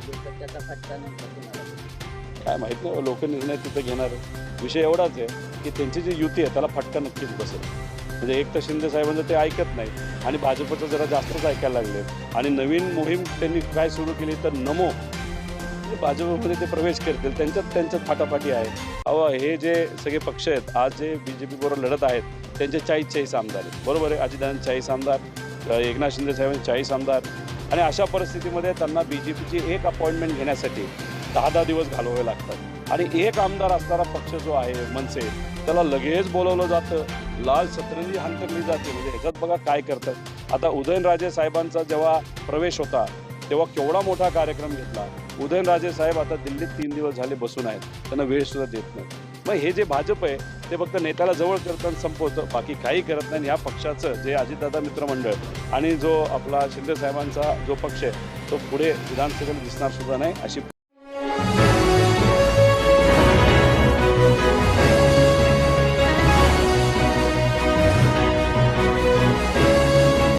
पाहिजे तर त्याचा फटका काय माहीत नाही लोक निर्णय तिथे घेणार विषय एवढाच आहे की त्यांची जी युती आहे त्याला फटका नक्कीच बसेल म्हणजे एक तर शिंदे साहेबांचं ते ऐकत नाही आणि भाजपचं जरा जास्तच ऐकायला लागले आणि नवीन मोहीम त्यांनी काय सुरू केली तर नमो भाजपमध्ये ते प्रवेश करतील. त्यांच्यात त्यांच्यात फाटाफाटी आहे. अव हे जे सगळे पक्ष आहेत आज जे बी जे पी बरोबर लढत आहेत त्यांचे चाळीस चाळीस आमदार आहेत. बरोबर आहे अजितदान चाळीस आमदार एकनाथ शिंदे साहेबांचे चाळीस आमदार आणि अशा परिस्थितीमध्ये त्यांना बी जे पीची एक अपॉइंटमेंट घेण्यासाठी दहा दहा दिवस घालवावे लागतात. आणि एक आमदार असणारा पक्ष जो आहे मनसे त्याला लगेच बोलवलं जातं. लाल सतरंजी हंतरली जाते. म्हणजे ह्याच्यात बघा काय करतात. आता उदयनराजे साहेबांचा जेव्हा प्रवेश होता तेव्हा केवढा मोठा कार्यक्रम घेतला. उदयनराजे साहेब आता दिल्लीत तीन दिवस झाले बसून आहेत. त्यांना वेळ सुद्धा देत नाही. मग हे जे भाजप आहे ते फक्त नेत्याला जवळ करतं आणि संपवतं बाकी काही करत नाही. ह्या या पक्षाचं जे अजितदादा मित्रमंडळ आणि जो आपला शिंदे साहेबांचा जो पक्ष आहे तो पुढे विधानसभेला दिसणार सुद्धा नाही अशी